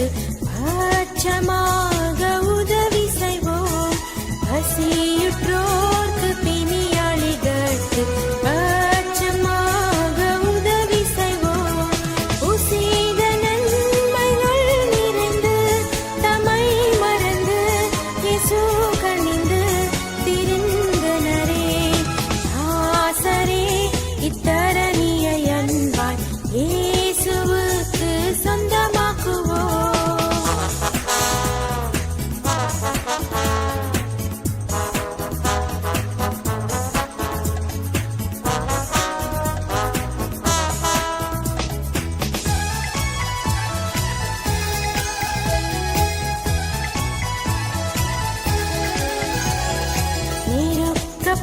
क्षमा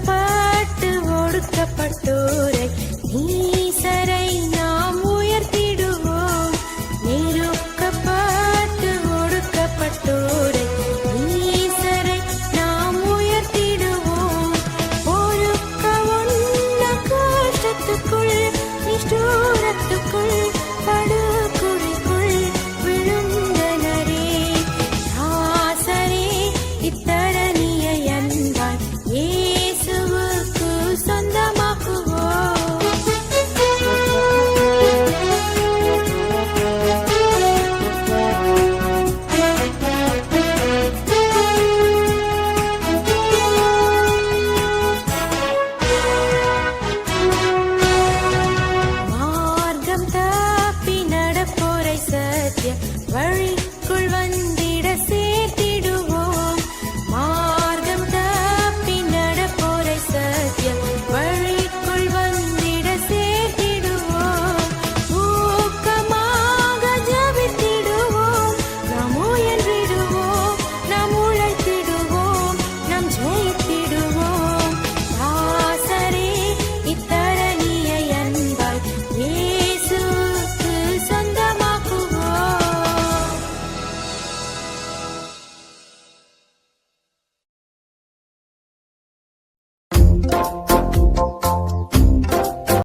பாட்டு ஒடுக்கப்பட்டோரை.